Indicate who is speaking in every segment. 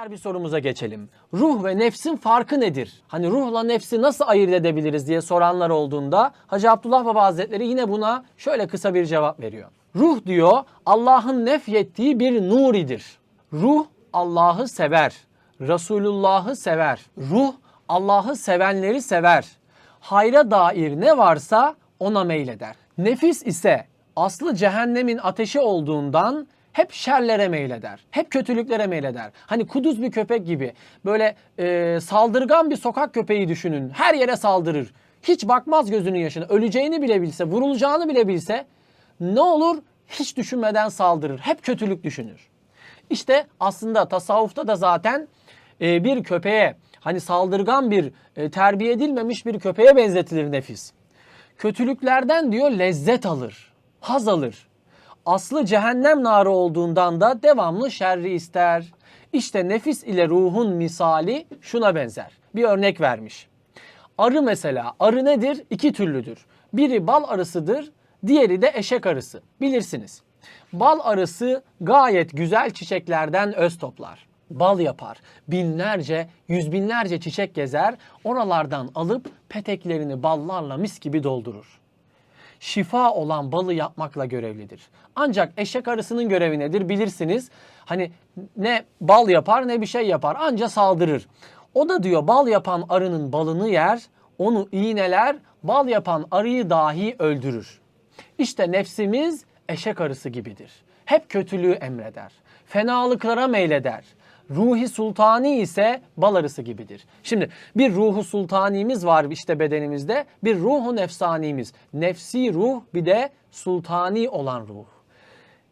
Speaker 1: Diğer bir sorumuza geçelim. Ruh ve nefsin farkı nedir? Hani ruhla nefsi nasıl ayırt edebiliriz diye soranlar olduğunda Hacı Abdullah Baba Hazretleri yine buna şöyle kısa bir cevap veriyor. Ruh diyor Allah'ın nefyettiği bir nuridir. Ruh Allah'ı sever. Resulullah'ı sever. Ruh Allah'ı sevenleri sever. Hayra dair ne varsa ona meyleder. Nefis ise aslı cehennemin ateşi olduğundan hep şerlere meyleder. Hep kötülüklere meyleder. Hani kuduz bir köpek gibi böyle e, saldırgan bir sokak köpeği düşünün. Her yere saldırır. Hiç bakmaz gözünün yaşına. Öleceğini bile bilse, vurulacağını bile bilse ne olur? Hiç düşünmeden saldırır. Hep kötülük düşünür. İşte aslında tasavvufta da zaten e, bir köpeğe hani saldırgan bir e, terbiye edilmemiş bir köpeğe benzetilir nefis. Kötülüklerden diyor lezzet alır, haz alır. Aslı cehennem narı olduğundan da devamlı şerri ister. İşte nefis ile ruhun misali şuna benzer. Bir örnek vermiş. Arı mesela. Arı nedir? İki türlüdür. Biri bal arısıdır, diğeri de eşek arısı. Bilirsiniz. Bal arısı gayet güzel çiçeklerden öz toplar. Bal yapar. Binlerce, yüz binlerce çiçek gezer. Oralardan alıp peteklerini ballarla mis gibi doldurur şifa olan balı yapmakla görevlidir. Ancak eşek arısının görevi nedir bilirsiniz. Hani ne bal yapar ne bir şey yapar anca saldırır. O da diyor bal yapan arının balını yer, onu iğneler, bal yapan arıyı dahi öldürür. İşte nefsimiz eşek arısı gibidir. Hep kötülüğü emreder. Fenalıklara meyleder. Ruhi sultani ise bal arısı gibidir. Şimdi bir ruhu sultanimiz var işte bedenimizde. Bir ruhu nefsanimiz. Nefsi ruh bir de sultani olan ruh.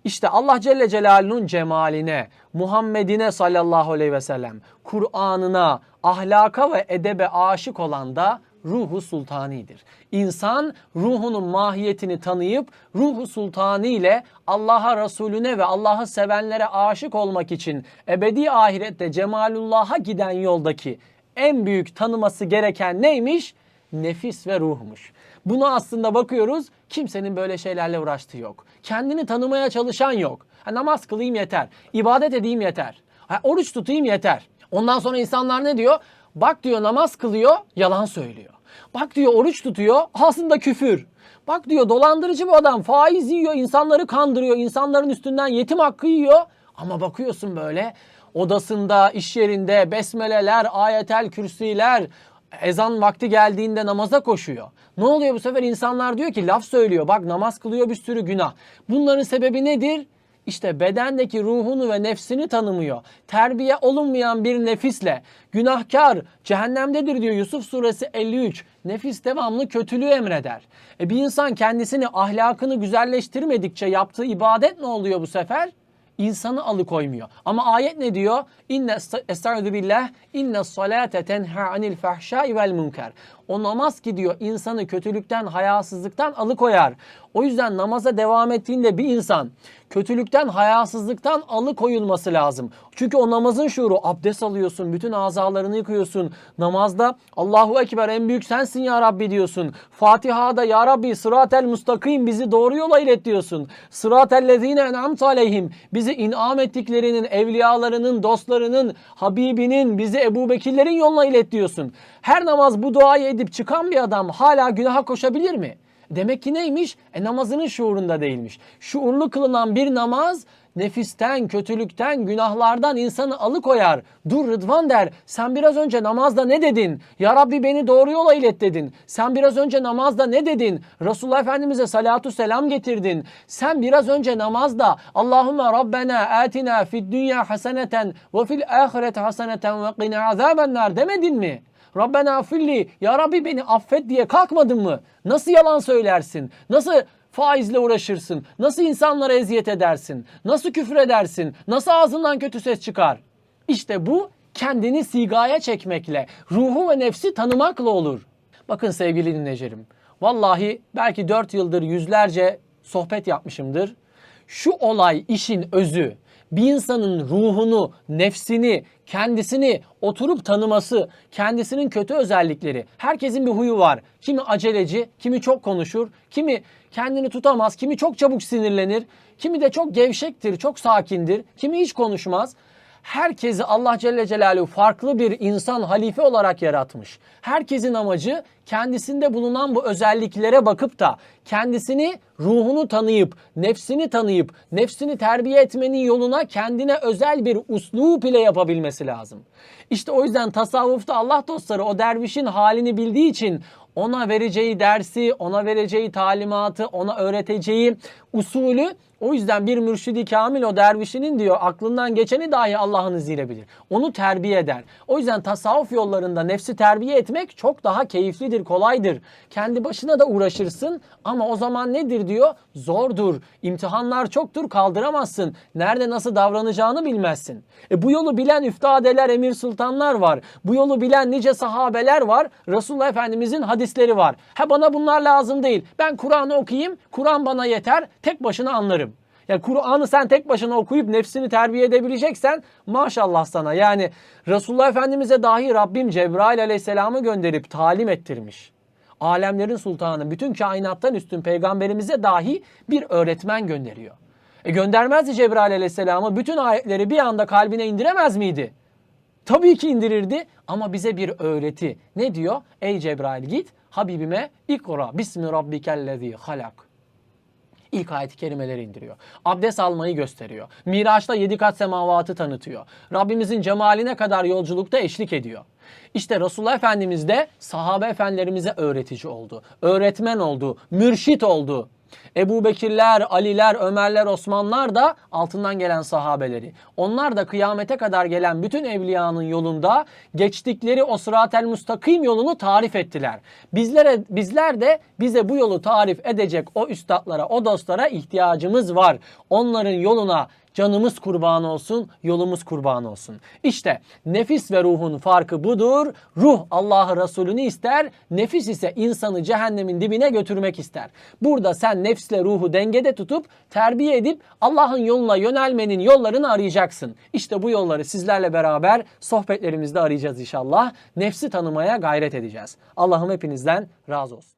Speaker 1: İşte Allah Celle Celaluhu'nun cemaline, Muhammed'ine sallallahu aleyhi ve sellem, Kur'an'ına, ahlaka ve edebe aşık olan da ruhu sultanidir. İnsan ruhunun mahiyetini tanıyıp ruhu sultani ile Allah'a, Resulüne ve Allah'ı sevenlere aşık olmak için ebedi ahirette cemalullah'a giden yoldaki en büyük tanıması gereken neymiş? Nefis ve ruhmuş. Bunu aslında bakıyoruz kimsenin böyle şeylerle uğraştığı yok. Kendini tanımaya çalışan yok. Ha, namaz kılayım yeter. ibadet edeyim yeter. Ha, oruç tutayım yeter. Ondan sonra insanlar ne diyor? Bak diyor namaz kılıyor, yalan söylüyor. Bak diyor oruç tutuyor, aslında küfür. Bak diyor dolandırıcı bu adam, faiz yiyor, insanları kandırıyor, insanların üstünden yetim hakkı yiyor. Ama bakıyorsun böyle odasında, iş yerinde besmeleler, ayetel kürsiler, ezan vakti geldiğinde namaza koşuyor. Ne oluyor bu sefer? insanlar diyor ki laf söylüyor. Bak namaz kılıyor bir sürü günah. Bunların sebebi nedir? İşte bedendeki ruhunu ve nefsini tanımıyor. Terbiye olunmayan bir nefisle günahkar cehennemdedir diyor Yusuf suresi 53. Nefis devamlı kötülüğü emreder. E bir insan kendisini ahlakını güzelleştirmedikçe yaptığı ibadet ne oluyor bu sefer? insanı alıkoymuyor. Ama ayet ne diyor? İnne estaizu billah inne salate tenha anil fahşai vel münker. O namaz ki diyor insanı kötülükten, hayasızlıktan alıkoyar. O yüzden namaza devam ettiğinde bir insan kötülükten, hayasızlıktan alıkoyulması lazım. Çünkü o namazın şuuru abdest alıyorsun, bütün azalarını yıkıyorsun. Namazda Allahu Ekber en büyük sensin ya Rabbi diyorsun. Fatiha'da ya Rabbi sıratel mustakim bizi doğru yola ilet diyorsun. Sıratel lezine en'amte aleyhim bizi inam ettiklerinin, evliyalarının, dostlarının, Habibinin, bizi Ebu Bekirlerin yoluna ilet diyorsun. Her namaz bu duayı edip çıkan bir adam hala günaha koşabilir mi? Demek ki neymiş? E namazının şuurunda değilmiş. Şuurlu kılınan bir namaz nefisten, kötülükten, günahlardan insanı alıkoyar. Dur Rıdvan der. Sen biraz önce namazda ne dedin? Ya Rabbi beni doğru yola ilet dedin. Sen biraz önce namazda ne dedin? Resulullah Efendimiz'e salatu selam getirdin. Sen biraz önce namazda Allahümme Rabbena atina fid dünya haseneten ve fil ahireti haseneten ve qina azabennar demedin mi? Rabbena affilli ya Rabbi beni affet diye kalkmadın mı? Nasıl yalan söylersin? Nasıl faizle uğraşırsın? Nasıl insanlara eziyet edersin? Nasıl küfür edersin? Nasıl ağzından kötü ses çıkar? İşte bu kendini sigaya çekmekle, ruhu ve nefsi tanımakla olur. Bakın sevgili dinleyicilerim. Vallahi belki 4 yıldır yüzlerce sohbet yapmışımdır. Şu olay işin özü bir insanın ruhunu, nefsini, kendisini oturup tanıması, kendisinin kötü özellikleri. Herkesin bir huyu var. Kimi aceleci, kimi çok konuşur, kimi kendini tutamaz, kimi çok çabuk sinirlenir, kimi de çok gevşektir, çok sakindir, kimi hiç konuşmaz. Herkesi Allah Celle Celaluhu farklı bir insan halife olarak yaratmış. Herkesin amacı kendisinde bulunan bu özelliklere bakıp da kendisini, ruhunu tanıyıp, nefsini tanıyıp, nefsini terbiye etmenin yoluna kendine özel bir uslup ile yapabilmesi lazım. İşte o yüzden tasavvufta Allah dostları o dervişin halini bildiği için ona vereceği dersi, ona vereceği talimatı, ona öğreteceği usulü o yüzden bir mürşidi kamil o dervişinin diyor aklından geçeni dahi Allah'ın izniyle bilir. Onu terbiye eder. O yüzden tasavvuf yollarında nefsi terbiye etmek çok daha keyiflidir, kolaydır. Kendi başına da uğraşırsın ama o zaman nedir diyor? Zordur. İmtihanlar çoktur, kaldıramazsın. Nerede nasıl davranacağını bilmezsin. E bu yolu bilen üftadeler, emir sultanlar var. Bu yolu bilen nice sahabeler var. Resulullah Efendimizin hadisleri var. Ha bana bunlar lazım değil. Ben Kur'an'ı okuyayım, Kur'an bana yeter, tek başına anlarım. Ya Kur'an'ı sen tek başına okuyup nefsini terbiye edebileceksen maşallah sana. Yani Resulullah Efendimiz'e dahi Rabbim Cebrail aleyhisselamı gönderip talim ettirmiş. Alemlerin sultanı, bütün kainattan üstün peygamberimize dahi bir öğretmen gönderiyor. E göndermezdi Cebrail aleyhisselamı bütün ayetleri bir anda kalbine indiremez miydi? Tabii ki indirirdi ama bize bir öğreti. Ne diyor? Ey Cebrail git Habibime ikra bismi rabbikellezi halak. İlk ayet-i kerimeleri indiriyor. Abdest almayı gösteriyor. Miraç'ta yedi kat semavatı tanıtıyor. Rabbimizin cemaline kadar yolculukta eşlik ediyor. İşte Resulullah Efendimiz de sahabe efendilerimize öğretici oldu. Öğretmen oldu. Mürşit oldu. Ebu Bekirler, Aliler, Ömerler, Osmanlar da altından gelen sahabeleri. Onlar da kıyamete kadar gelen bütün evliyanın yolunda geçtikleri o sıratel müstakim yolunu tarif ettiler. Bizlere bizler de bize bu yolu tarif edecek o üstadlara, o dostlara ihtiyacımız var. Onların yoluna Canımız kurban olsun, yolumuz kurban olsun. İşte nefis ve ruhun farkı budur. Ruh Allah'ı Resulünü ister, nefis ise insanı cehennemin dibine götürmek ister. Burada sen nefsle ruhu dengede tutup terbiye edip Allah'ın yoluna yönelmenin yollarını arayacaksın. İşte bu yolları sizlerle beraber sohbetlerimizde arayacağız inşallah. Nefsi tanımaya gayret edeceğiz. Allah'ım hepinizden razı olsun.